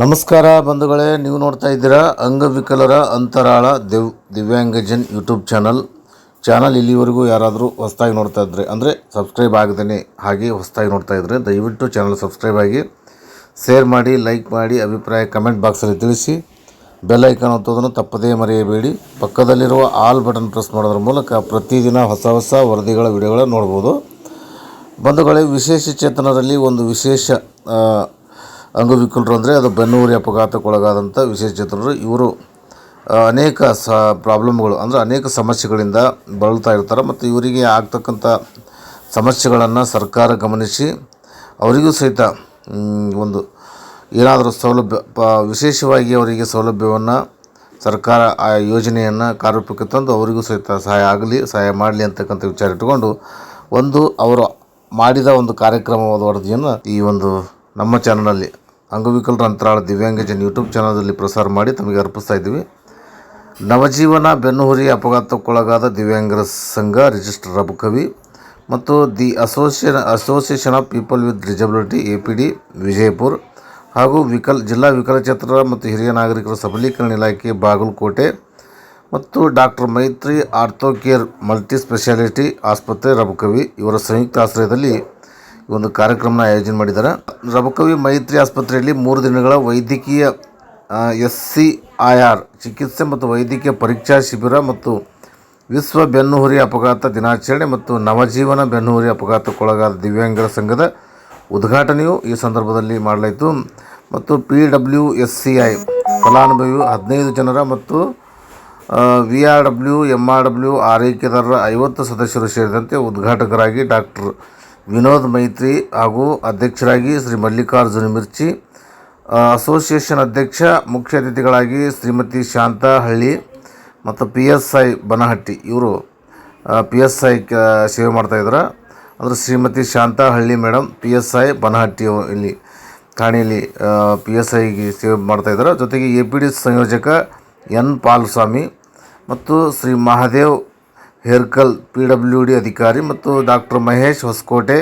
ನಮಸ್ಕಾರ ಬಂಧುಗಳೇ, ನೀವು ನೋಡ್ತಾ ಇದ್ದೀರಾ ಅಂಗವಿಕಲರ ಅಂತರಾಳ ದಿವ್ ದಿವ್ಯಾಂಗಜನ್ ಯೂಟ್ಯೂಬ್ ಚಾನಲ್. ಚಾನಲ್ ಇಲ್ಲಿವರೆಗೂ ಯಾರಾದರೂ ಹೊಸ್ದಾಗಿ ನೋಡ್ತಾ ಇದ್ದರೆ ಅಂದರೆ ಸಬ್ಸ್ಕ್ರೈಬ್ ಆಗದೇ ಹಾಗೆ ಹೊಸ್ದಾಗಿ ನೋಡ್ತಾ ಇದ್ದರೆ ದಯವಿಟ್ಟು ಚಾನಲ್ ಸಬ್ಸ್ಕ್ರೈಬ್ ಆಗಿ ಶೇರ್ ಮಾಡಿ, ಲೈಕ್ ಮಾಡಿ, ಅಭಿಪ್ರಾಯ ಕಮೆಂಟ್ ಬಾಕ್ಸಲ್ಲಿ ತಿಳಿಸಿ. ಬೆಲ್ ಐಕಾನ್ ಒತ್ತೋದನ್ನು ತಪ್ಪದೇ ಮರೆಯಬೇಡಿ. ಪಕ್ಕದಲ್ಲಿರುವ ಆಲ್ ಬಟನ್ ಪ್ರೆಸ್ ಮಾಡೋದ್ರ ಮೂಲಕ ಪ್ರತಿದಿನ ಹೊಸ ಹೊಸ ವರದಿಗಳ ವಿಡಿಯೋಗಳನ್ನು ನೋಡ್ಬೋದು. ಬಂಧುಗಳೇ, ವಿಶೇಷ ಚೇತನರಲ್ಲಿ ಒಂದು ವಿಶೇಷ ಅಂಗವಿಕಲರು ಅಂದರೆ ಅದು ಬೆನ್ನೂರಿ ಅಪಘಾತಕ್ಕೊಳಗಾದಂಥ ವಿಶೇಷ ಚೇತನರು. ಇವರು ಅನೇಕ ಸ, ಪ್ರಾಬ್ಲಮ್ಗಳು ಅಂದರೆ ಅನೇಕ ಸಮಸ್ಯೆಗಳಿಂದ ಬಳಲ್ತಾ ಇರ್ತಾರೆ ಮತ್ತು ಇವರಿಗೆ ಆಗ್ತಕ್ಕಂಥ ಸಮಸ್ಯೆಗಳನ್ನು ಸರ್ಕಾರ ಗಮನಿಸಿ ಅವರಿಗೂ ಸಹಿತ ಒಂದು ಏನಾದರೂ ಸೌಲಭ್ಯ, ಪ, ವಿಶೇಷವಾಗಿ ಅವರಿಗೆ ಸೌಲಭ್ಯವನ್ನು ಸರ್ಕಾರ, ಆ, ಯೋಜನೆಯನ್ನು ಕಾರ್ಯರೂಪಕ್ಕೆ ತಂದು ಅವರಿಗೂ ಸಹಿತ ಸಹಾಯ ಆಗಲಿ, ಸಹಾಯ ಮಾಡಲಿ ಅಂತಕ್ಕಂಥ ವಿಚಾರ ಇಟ್ಟುಕೊಂಡು ಒಂದು ಅವರು ಮಾಡಿದ ಒಂದು ಕಾರ್ಯಕ್ರಮವಾದ ವರದಿಯನ್ನು ಈ ಒಂದು ನಮ್ಮ ಚಾನಲಲ್ಲಿ ಅಂಗವಿಕಲರ ಅಂತರಾಳ ದಿವ್ಯಾಂಗಜನ್ ಯೂಟ್ಯೂಬ್ ಚಾನಲಲ್ಲಿ ಪ್ರಸಾರ ಮಾಡಿ ತಮಗೆ ಅರ್ಪಿಸ್ತಾ ಇದ್ದೀವಿ. ನವಜೀವನ ಬೆನ್ನುಹುರಿ ಅಪಘಾತಕ್ಕೊಳಗಾದ ದಿವ್ಯಾಂಗರ ಸಂಘ ರಿಜಿಸ್ಟರ್ ರಬುಕವಿ ಮತ್ತು the association association of people with disability A P D Vijayapura ಹಾಗೂ ವಿಕಲ್, ಜಿಲ್ಲಾ ವಿಕಲಚೇತನರ ಮತ್ತು ಹಿರಿಯ ನಾಗರಿಕರ ಸಬಲೀಕರಣ ಇಲಾಖೆ ಬಾಗಲಕೋಟೆ ಮತ್ತು ಡಾಕ್ಟರ್ ಮೈತ್ರಿ ಆರ್ಥೋಕೇರ್ ಮಲ್ಟಿ ಸ್ಪೆಷಾಲಿಟಿ ಆಸ್ಪತ್ರೆ ರಬಕವಿ ಇವರ ಸಂಯುಕ್ತ ಆಶ್ರಯದಲ್ಲಿ ಒಂದು ಕಾರ್ಯಕ್ರಮನ ಆಯೋಜನೆ ಮಾಡಿದ್ದಾರೆ ರಬಕವಿ ಮೈತ್ರಿ ಆಸ್ಪತ್ರೆಯಲ್ಲಿ ಮೂರು ದಿನಗಳ ವೈದ್ಯಕೀಯ ಎಸ್ ಸಿ ಐ ಆರ್ ಚಿಕಿತ್ಸೆ ಮತ್ತು ವೈದ್ಯಕೀಯ ಪರೀಕ್ಷಾ ಶಿಬಿರ ಮತ್ತು ವಿಶ್ವ ಬೆನ್ನುಹುರಿ ಅಪಘಾತ ದಿನಾಚರಣೆ ಮತ್ತು ನವಜೀವನ ಬೆನ್ನುಹುರಿ ಅಪಘಾತಕ್ಕೊಳಗಾದ ದಿವ್ಯಾಂಗರ ಸಂಘದ ಉದ್ಘಾಟನೆಯು ಈ ಸಂದರ್ಭದಲ್ಲಿ ಮಾಡಲಾಯಿತು. ಮತ್ತು P W S C I ಫಲಾನುಭವಿಯು ಹದಿನೈದು ಜನರ ಮತ್ತು V R W M R W ಆರೈಕೆದಾರರ ಐವತ್ತು ಸದಸ್ಯರು ಸೇರಿದಂತೆ ಉದ್ಘಾಟಕರಾಗಿ ಡಾಕ್ಟರ್ ವಿನೋದ್ ಮೈತ್ರಿ ಹಾಗೂ ಅಧ್ಯಕ್ಷರಾಗಿ ಶ್ರೀ ಮಲ್ಲಿಕಾರ್ಜುನ ಮಿರ್ಚಿ ಅಸೋಸಿಯೇಷನ್ ಅಧ್ಯಕ್ಷ, ಮುಖ್ಯ ಅತಿಥಿಗಳಾಗಿ ಶ್ರೀಮತಿ ಶಾಂತಾ ಹಳ್ಳಿ ಮತ್ತು ಪಿ ಎಸ್ ಐ ಬನಹಟ್ಟಿ. ಇವರು ಪಿ ಎಸ್ ಐ ಕ, ಸೇವೆ ಮಾಡ್ತಾಯಿದ್ದಾರೆ ಅಂದರೆ Shrimati Shanta Halli madam P S I Banahatti ಇಲ್ಲಿ, ಠಾಣೆಯಲ್ಲಿ ಪಿ ಎಸ್ ಐಗೆ ಸೇವೆ ಮಾಡ್ತಾಯಿದ್ದಾರೆ ಜೊತೆಗೆ ಎ ಪಿ ಡಿ ಸಂಯೋಜಕ ಎನ್ ಪಾಲ್ಸ್ವಾಮಿ ಮತ್ತು Shri Mahadev Herkal, P W D ಅಧಿಕಾರಿ ಮತ್ತು ಡಾಕ್ಟರ್ ಮಹೇಶ್ ಹೊಸಕೋಟೆ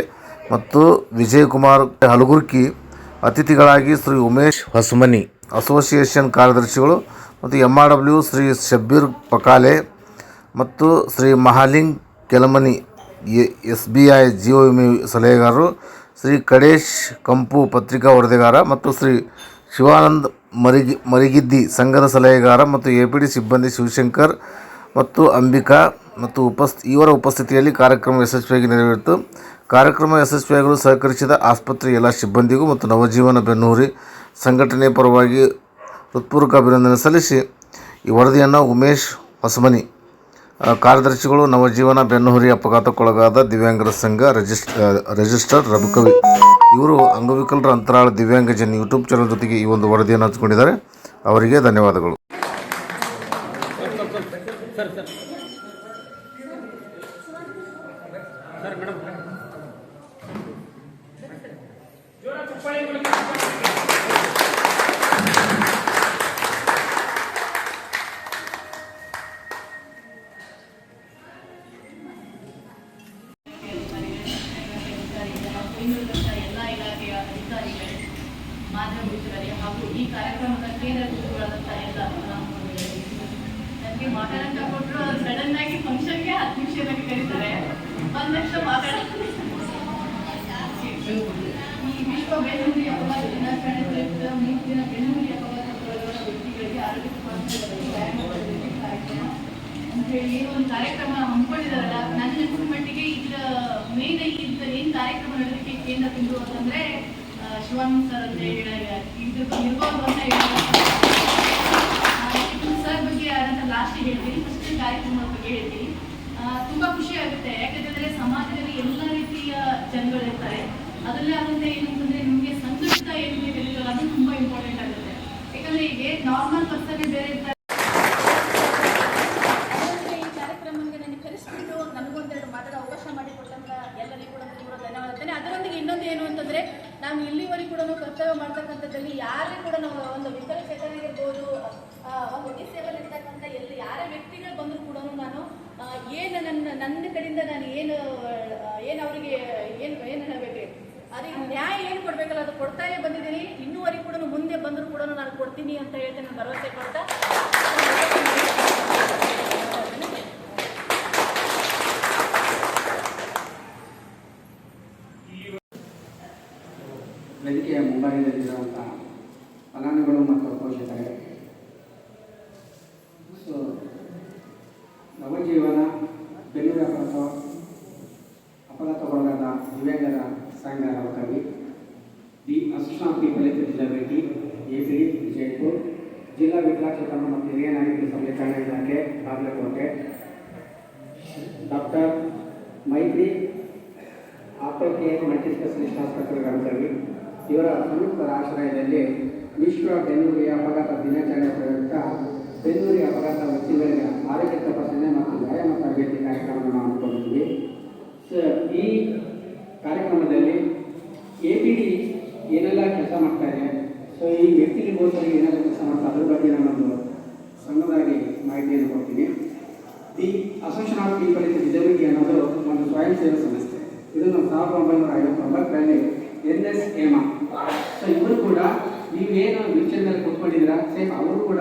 ಮತ್ತು ವಿಜಯಕುಮಾರ್ ಹಲಗುರ್ಕಿ ಅತಿಥಿಗಳಾಗಿ ಶ್ರೀ ಉಮೇಶ್ ಹೊಸಮನಿ, ಅಸೋಸಿಯೇಷನ್ ಕಾರ್ಯದರ್ಶಿಗಳು ಮತ್ತು M R W Shri Shabbir Pakale ಮತ್ತು Shri Mahaling Kelamani S B I ಜೀವ ವಿಮೆ ಸಲಹೆಗಾರರು ಶ್ರೀ ಕಡೇಶ್ ಕಂಪು ಪತ್ರಿಕಾ ವರದಿಗಾರ ಮತ್ತು ಶ್ರೀ ಶಿವಾನಂದ್ ಮರಿಗಿ, ಮರಿಗಿದ್ದಿ ಸಂಘದ ಸಲಹೆಗಾರ ಮತ್ತು ಎ ಪಿ ಡಿ ಸಿಬ್ಬಂದಿ ಶಿವಶಂಕರ್ ಮತ್ತು ಅಂಬಿಕಾ ಮತ್ತು ಉಪಸ್, ಇವರ ಉಪಸ್ಥಿತಿಯಲ್ಲಿ ಕಾರ್ಯಕ್ರಮ ಯಶಸ್ವಿಯಾಗಿ ನೆರವೇರಿತು. ಕಾರ್ಯಕ್ರಮ ಯಶಸ್ವಿಯಾಗಲು ಸಹಕರಿಸಿದ ಆಸ್ಪತ್ರೆಯ ಎಲ್ಲ ಸಿಬ್ಬಂದಿಗೂ ಮತ್ತು ನವಜೀವನ ಬೆನ್ನೂರಿ ಸಂಘಟನೆ ಪರವಾಗಿ ಹೃತ್ಪೂರ್ವಕ ಅಭಿನಂದನೆ ಸಲ್ಲಿಸಿ, ಈ ವರದಿಯನ್ನು ಉಮೇಶ್ ಹೊಸಮನಿ ಕಾರ್ಯದರ್ಶಿಗಳು, ನವಜೀವನ ಬೆನ್ನುಹುರಿ ಅಪಘಾತಕ್ಕೊಳಗಾದ ದಿವ್ಯಾಂಗರ ಸಂಘ ರಿಜಿಸ್ಟ್ ರಿಜಿಸ್ಟರ್ ರಬುಕವಿ ಇವರು ಅಂಗವಿಕಲರ ಅಂತರಾಳ ದಿವ್ಯಾಂಗಜನ್ ಯೂಟ್ಯೂಬ್ ಚಾನಲ್ ಜೊತೆಗೆ ಈ ಒಂದು ವರದಿಯನ್ನು ಹಂಚಿಕೊಂಡಿದ್ದಾರೆ. ಅವರಿಗೆ ಧನ್ಯವಾದಗಳು. ಹಾಗೂ ಈ ಕಾರ್ಯಕ್ರಮದ ಕೇಂದ್ರ ಬಿಂದುಗಳಾದಂಥ ಎಲ್ಲ ಫಲಾನುಭವಿಗಳಿಗೆ ನನಗೆ ಮಾತಾಡಂತ ಕೊಟ್ಟರು ಸಡನ್ ಬೆನ್ನುಹುರಿ ಅಪಘಾತ ದಿನಾಚರಣೆ ಪ್ರಯುಕ್ತ ದಿನ ಬೆನ್ನುಹುರಿ ಅಪಘಾತಗೊಳಗಾದ ವ್ಯಕ್ತಿಗಳಿಗೆ ಆರೋಗ್ಯ ಕಾರ್ಯಕ್ರಮ ಅಂತ ಹೇಳಿ ಒಂದು ಕಾರ್ಯಕ್ರಮ ಹಮ್ಮಿಕೊಂಡಿದಾರಲ್ಲ ನನ್ನ ಅನ್ಸಿದ ಮಟ್ಟಿಗೆ ಮೇನ್ ಇದ್ದ ಏನ್ ಕಾರ್ಯಕ್ರಮ ನಡೆದಕ್ಕೆ ಕೇಂದ್ರ ಬಿಂದು ಅಂತಂದ್ರೆ ಶಿವಾನಂದ್ ಸರ್ ಅಂತ ಹೇಳಿ ಇದ್ರ ನಿರ್ಬಾರ್ದು ಅಂತ ಹೇಳಿ ಈಗ ನಾರ್ಮಲ್ ಪರ್ಸನ್ ಬೇರೆ ಇರ್ತಾರೆ. ಈ ಕಾರ್ಯಕ್ರಮಕ್ಕೆ ನನಗೆ ಕರೆಸ್ಬಿಟ್ಟು ನನಗೊಂದೆರಡು ಮಾತಾಡೋ ಅವಕಾಶ ಮಾಡಿಕೊಟ್ಟಂತ ಎಲ್ಲರಿಗೂ ಕೂಡ ತೀವ್ರ ಧನ್ಯವಾದ ಅದರೊಂದಿಗೆ ಇನ್ನೊಂದು ಏನು ಅಂತಂದ್ರೆ ನಾವು ಇಲ್ಲಿವರೆಗೂ ಕೂಡ ಕರ್ತವ್ಯ ಮಾಡ್ತಕ್ಕಂಥದ್ದಲ್ಲಿ ಯಾರೇ ಕೂಡ ನಾವು ಒಂದು ವಿಕಲಚೇತನಿರ್ಬೋದು ಆ, ಒಂದು ಡಿಸೇಬಲ್ ಎಲ್ಲ ಯಾರೇ ವ್ಯಕ್ತಿಗಳು ಬಂದರೂ ಕೂಡ ನಾನು ಏನು ನನ್ನ ನನ್ನ ಕಡೆಯಿಂದ ನಾನು ಏನು ಏನು ಅವರಿಗೆ ಏನು ಏನು ಹೇಳಬೇಕು? ಅದಕ್ಕೆ ನ್ಯಾಯ ಏನು ಕೊಡ್ಬೇಕಲ್ಲ ಅದು ಕೊಡ್ತಾನೆ ಬಂದಿದ್ದೀನಿ. ಇನ್ನೂವರೆಗೂ ಕೂಡ ಮುಂದೆ ಬಂದರೂ ಕೂಡ ನಾನು ಕೊಡ್ತೀನಿ ಅಂತ ಹೇಳ್ತೇನೆ ನಾನು ಭರವಸೆ ಕೊಡ್ತಾ. ವೇದಿಕೆಯ ಮುಂಬೈನಲ್ಲಿರುವಂತಹ ಫಲಾನುಗಳು ಮತ್ತು ಪೋಷಕರೇ ಸೊ, ನವಜೀವನ ಬೆನ್ನೂರ ಅಪರಾಧ ಅಪರಾಧಗೊಳಗಾದ ದಿವ್ಯಾಂಗರ ಸಂಘ ಕವಿ ದಿ ಅಸಿಸ್ಟೆಂಟ್ ಪೀಪಲ್ ಜಿಲ್ಲಾಬೇಟಿ ಎ ಪಿ ಡಿ ವಿಜಯಪುರ್ ಜಿಲ್ಲಾ ವಿಕಲಾಚೇತನ ಮತ್ತು ಹಿರಿಯ ನಾಗರಿಕ ಸಬಲೀಕರಣ ಇಲಾಖೆ Bagalkot doctor Maitri apple care multi specialist ಆಸ್ಪತ್ರೆ ಗಮಕವಿ ಇವರ ಸಂಯುಕ್ತ ಆಶ್ರಯದಲ್ಲಿ ವಿಶ್ವ ಬೆನ್ನುರಿ ಅಪಘಾತ ದಿನಾಚರಣೆ ಪ್ರಯುಕ್ತ ಬೆನ್ನುರಿ ಅಪಘಾತ ವ್ಯಕ್ತಿಗಳಿಗೆ ಆರೋಗ್ಯ ತಪಾಸಣೆ ಮತ್ತು ವ್ಯಾಯಾಮ ತರಬೇತಿ ಕಾರ್ಯಕ್ರಮವನ್ನು ನಾವು ಹಮ್ಮಿಕೊಂಡಿದ್ವಿ ಸೊ ಈ ಕಾರ್ಯಕ್ರಮದಲ್ಲಿ ಎ ಪಿ ಡಿ ಏನೆಲ್ಲ ಕೆಲಸ ಮಾಡ್ತಾ ಇದೆ. ಸೊ ಈ ವ್ಯಕ್ತಿಗಳಿಗೋಸ್ಕರ ಏನೆಲ್ಲ ಕೆಲಸ ಮಾಡ್ತಾ ಅದ್ರ ಬಗ್ಗೆ ನಾನೊಂದು ಸಣ್ಣದಾಗಿ ಮಾಹಿತಿಯನ್ನು ಕೊಡ್ತೀನಿ. The association of people in disability ಅನ್ನೋದು ಒಂದು ಸ್ವಯಂ ಸೇವಾ ಸಂಸ್ಥೆ. ಇದನ್ನು ಸಾವಿರದ ಒಂಬೈನೂರ ಐವತ್ತೊಂಬತ್ತರಲ್ಲಿ ಎನ್ ಎಸ್ ಹೇಮಾ ಸೊ ಇವರು ಕೂಡ ನೀವೇನು ವಿಚಾರದಲ್ಲಿ ಕೂತ್ಕೊಂಡಿದ್ದೀರಾ? ಸೇಮ್ ಅವರು ಕೂಡ